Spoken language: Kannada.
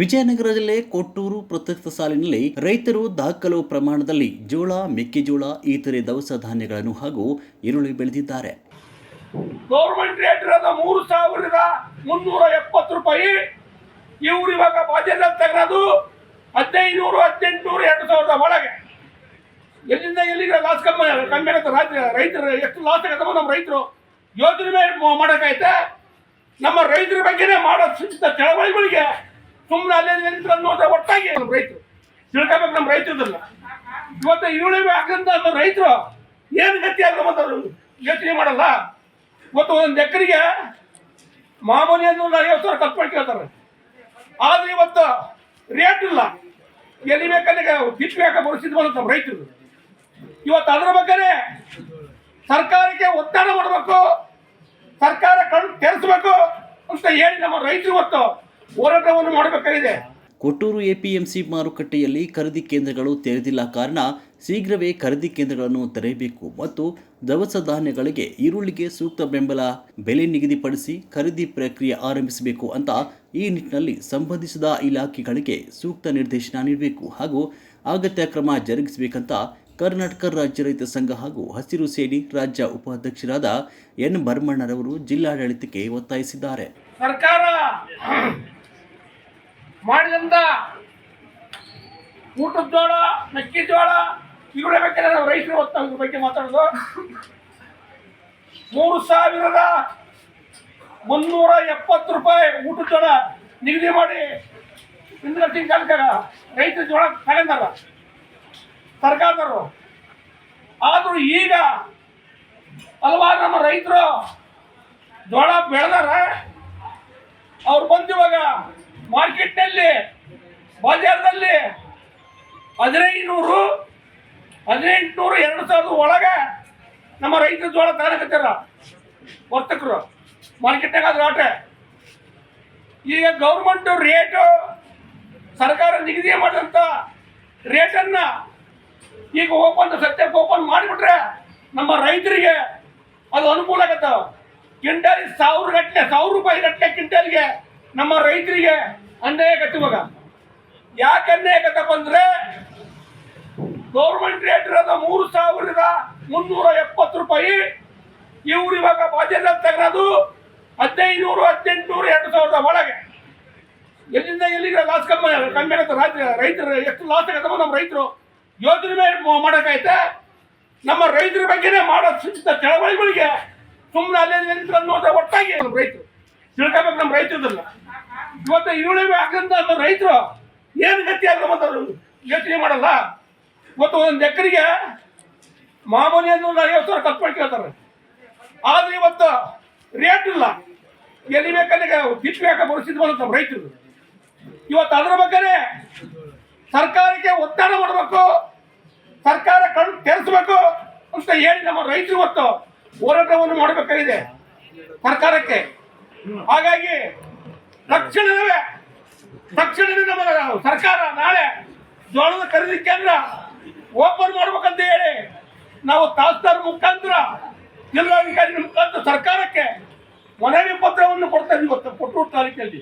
ವಿಜಯನಗರ ಜಿಲ್ಲೆ ಕೊಟ್ಟೂರು ಪ್ರಸಕ್ತ ಸಾಲಿನಲ್ಲಿ ರೈತರು ದಾಖಲು ಪ್ರಮಾಣದಲ್ಲಿ ಜೋಳ, ಮೆಕ್ಕೆಜೋಳ, ಇತರೆ ದವಸ ಧಾನ್ಯಗಳನ್ನು ಹಾಗೂ ಈರುಳ್ಳಿ ಬೆಳೆದಿದ್ದಾರೆ. ಗೌರ್ಮೆಂಟ್ ರೇಟ್ ಮೂರು ಸಾವಿರದ ಮುನ್ನೂರ ಎಪ್ಪತ್ತು ರೂಪಾಯಿ. ಇವ್ರು ಇವಾಗ ಬಾಜೆಟ್ ತೆಗೆದು ಹದಿನೈದುನೂರು, ಹದಿನೆಂಟುನೂರು, ಎರಡು ಸಾವಿರದ ಒಳಗೆ. ಎಲ್ಲಿಂದ ಎಲ್ಲಿಗೆ ಲಾಸ್ ಕಮ್ಮಿ ಕಮ್ಮಿ ಆಗುತ್ತೆ ರಾಜ್ಯ ರೈತರು ಎಷ್ಟು ಲಾಸ್ ಆಗತ್ತಮ್ಮ ನಮ್ಮ ರೈತರು ಯೋಜನೆ ಮಾಡೋಕ್ಕೈತೆ ನಮ್ಮ ರೈತರ ಬಗ್ಗೆನೇ ಮಾಡೋ ಚಳವಳಿಗಳಿಗೆ ಸುಮ್ಮನೆ ಅಲ್ಲೇ ನಿಂತ್ಕೊಂಡು ನೋಡಿದ್ರೆ ಒಟ್ಟಾಗಿ ನಮ್ಮ ರೈತರು. ತಿಳ್ಕೊಬೇಕು ನಮ್ಮ ರೈತರದಲ್ಲ ಇವತ್ತು ಈರುಳ್ಳಿ ಹಾಕಂತ ರೈತರು ಏನು ಗತಿ ಆಗ ಬಂದವರು ಯೋಚನೆ ಮಾಡಲ್ಲ. ಇವತ್ತು ಒಂದು ಎಕರೆಗೆ ಮಾಮೂಲಿ ಅಂದ್ರೆ ಐವತ್ತು ಸಾವಿರ ಕಟ್ಕೊಂಡು ಕೇಳ್ತಾರೆ. ಆದ್ರೆ ಇವತ್ತು ರೇಟ್ ಇಲ್ಲ. ಎಲ್ಲಿ ಬೇಕಲ್ಲಿಗೆ ಬಿಟ್ಟು ಹಾಕ ಪರಿಸ್ಥಿತಿ ಬಂದ ರೈತರು. ಇವತ್ತು ಅದ್ರ ಬಗ್ಗೆ ಸರ್ಕಾರಕ್ಕೆ ಒತ್ತಡ ಮಾಡಬೇಕು. ಸರ್ಕಾರ ಕಣ್ಣು ತೆರೆಸಬೇಕು ಅಂತ ಹೇಳಿ ನಮ್ಮ ರೈತರು ಇವತ್ತು ಹೋರಾಟವನ್ನು ಮಾಡಬೇಕಾಗಿದೆ. ಕೊಟ್ಟೂರು ಎಪಿಎಂಸಿ ಮಾರುಕಟ್ಟೆಯಲ್ಲಿ ಖರೀದಿ ಕೇಂದ್ರಗಳು ತೆರೆದಿಲ್ಲ ಕಾರಣ ಶೀಘ್ರವೇ ಖರೀದಿ ಕೇಂದ್ರಗಳನ್ನು ತೆರೆಯಬೇಕು ಮತ್ತು ದವಸ ಧಾನ್ಯಗಳಿಗೆ ಈರುಳ್ಳಿಗೆ ಸೂಕ್ತ ಬೆಂಬಲ ಬೆಲೆ ನಿಗದಿಪಡಿಸಿ ಖರೀದಿ ಪ್ರಕ್ರಿಯೆ ಆರಂಭಿಸಬೇಕು ಅಂತ ಈ ನಿಟ್ಟಿನಲ್ಲಿ ಸಂಬಂಧಿಸಿದ ಇಲಾಖೆಗಳಿಗೆ ಸೂಕ್ತ ನಿರ್ದೇಶನ ನೀಡಬೇಕು ಹಾಗೂ ಅಗತ್ಯ ಕ್ರಮ ಜರುಗಿಸಬೇಕಂತ ಕರ್ನಾಟಕ ರಾಜ್ಯ ರೈತ ಸಂಘ ಹಾಗೂ ಹಸಿರು ಸೇನೆ ರಾಜ್ಯ ಉಪಾಧ್ಯಕ್ಷರಾದ ಎನ್ ಭರ್ಮಣ್ಣರವರು ಜಿಲ್ಲಾಡಳಿತಕ್ಕೆ ಒತ್ತಾಯಿಸಿದ್ದಾರೆ. ಸರ್ಕಾರ ಮಾಡಿದಂತ ಊಟದ ಜೋಳ ಮೆಕ್ಕೆಜೋಳ ಈರುಳ್ಳಿ ಬೇಕಾದ್ರೆ ನಾವು ರೈತರು ಒತ್ತ ಇದ್ರ ಬಗ್ಗೆ ಮಾತಾಡೋದು. ಮೂರು ಸಾವಿರದ ಮುನ್ನೂರ ಎಪ್ಪತ್ತು ರೂಪಾಯಿ ಊಟದ ಜೋಳ ನಿಗದಿ ಮಾಡಿ ಹಿಂದಿನ ತಿಂಗಳ ರೈತರ ಜೋಳ ತಗೊಂಡಾರ ಸರ್ಕಾರದವರು ಆದರೂ ಈಗ ಹಲವಾರು ನಮ್ಮ ರೈತರು ಜೋಳ ಬೆಳೆದಾರ. ಅವ್ರು ಬಂದಿವಾಗ ಮಾರ್ಕೆಟ್ನಲ್ಲಿ ಬಾಜಾರದಲ್ಲಿ ಹದಿನೈದುನೂರು, ಹದಿನೆಂಟುನೂರು, ಎರಡು ಸಾವಿರದ ಒಳಗೆ ನಮ್ಮ ರೈತರ ಜೋಳ ತಗೊಳಕತ್ತಾರ ವರ್ತಕರು ಮಾರ್ಕೆಟ್ನಾಗ ಅದ್ರ ಆಟ. ಈಗ ಗೌರ್ಮೆಂಟ್ ರೇಟು ಸರ್ಕಾರ ನಿಗದಿ ಮಾಡಿದಂಥ ರೇಟನ್ನು ಈಗ ಓಪನ್ ಸತ್ಯಕ್ಕೆ ಓಪನ್ ಮಾಡಿಬಿಟ್ರೆ ನಮ್ಮ ರೈತರಿಗೆ ಅದು ಅನುಕೂಲ ಆಗತ್ತ. ಕ್ವಿಂಟಲ್ ಸಾವಿರ ಗಟ್ಟಲೆ ಸಾವಿರ ರೂಪಾಯಿ ಗಟ್ಟಲೆ ಕ್ವಿಂಟಲ್ಗೆ ನಮ್ಮ ರೈತರಿಗೆ ಅನ್ಯಾಯ ಕಟ್ಟುವಾಗ ಯಾಕೆ ಅನ್ಯಾಯ ಕಟ್ಟಪ್ಪ ಅಂದ್ರೆ ಗೌರ್ಮೆಂಟ್ ರೇಟ್ ಇರೋದ ಮೂರು ಸಾವಿರದ ಮುನ್ನೂರ ಎಪ್ಪತ್ತು ರೂಪಾಯಿ. ಇವ್ರು ಇವಾಗ ಬಾಜೆಟ್ ತಗೋದು ಹದಿನೈದುನೂರು, ಹದಿನೆಂಟುನೂರು, ಎರಡು ಸಾವಿರದ ಒಳಗೆ. ಎಲ್ಲಿಂದ ಎಲ್ಲಿಗೆ ಲಾಸ್ ಕಮ್ಮಿ ಕಮ್ಮಿ ಆಗುತ್ತೆ. ರಾಜ್ಯ ರೈತರು ಎಷ್ಟು ಲಾಸ್ ಆಗತ್ತಪ್ಪ ನಮ್ಮ ರೈತರು? ಯೋಜನೆ ಮೇಲೆ ಮಾಡೋಕ್ಕೈತೆ ನಮ್ಮ ರೈತರ ಬಗ್ಗೆನೇ ಮಾಡೋ ಸಿದ್ಧ ಚಳವಳಿಗಳಿಗೆ ಸುಮ್ಮನೆ ಅಲ್ಲೇ ನಿಂತ್ಕೊಂಡು ನೋಡಿದ್ರೆ ಒಟ್ಟಾಗಿ ನಮ್ಮ ರೈತರು. ತಿಳ್ಕೊಬೇಕು ನಮ್ಮ ರೈತರದಲ್ಲ ಇವತ್ತು ಈರುಳ್ಳಿ ಹಾಕಂತ ರೈತರು, ಏನು ಗತಿ ಅಂತ ಯೋಚನೆ ಮಾಡಲ್ಲ. ಇವತ್ತು ಒಂದು ಎಕರೆಗೆ ಮಾಮೂಲಿ ಅಂದ್ರೆ ಐವತ್ತು ಸಾವಿರ ಕಲ್ಪನೆ ಕೇಳ್ತಾರೆ. ಆದ್ರೆ ಇವತ್ತು ರೇಟ್ ಇಲ್ಲ. ಎಲ್ಲಿ ಬೇಕಲ್ಲಿ ಬಿಚ್ಚಬೇಕು ಪರಿಸ್ಥಿತಿ ಬಂದ ನಮ್ಮ ರೈತರು. ಇವತ್ತು ಅದ್ರ ಬಗ್ಗೆ ಸರ್ಕಾರಕ್ಕೆ ಒತ್ತಡ ಮಾಡಬೇಕು, ಸರ್ಕಾರ ಕಣ್ಣು ತೆರೆಸಬೇಕು ಅಂತ ಹೇಳಿ ನಮ್ಮ ರೈತರು ಇವತ್ತು ಹೋರಾಟವನ್ನು ಮಾಡಬೇಕಾಗಿದೆ ಸರ್ಕಾರಕ್ಕೆ. ಹಾಗಾಗಿ ತಕ್ಷಣವೇ ತಕ್ಷಣವೇ ನಮ್ಮ ಸರ್ಕಾರ ನಾಳೆ ಜೋಳದ ಖರೀದಿ ಕೇಂದ್ರ ಓಪನ್ ಮಾಡ್ಬೇಕಂತ ಹೇಳಿ ನಾವು ತಹಸೀಲ್ದಾರ್ ಮುಖಾಂತರ ಜಿಲ್ಲಾಧಿಕಾರಿ ಮುಖಾಂತರ ಸರ್ಕಾರಕ್ಕೆ ಮನವಿ ಪತ್ರವನ್ನು ಕೊಡ್ತಾ ಇದ್ದೀವಿ ಕೊಟ್ಟೂರು ತಾಲೂಕಿನಲ್ಲಿ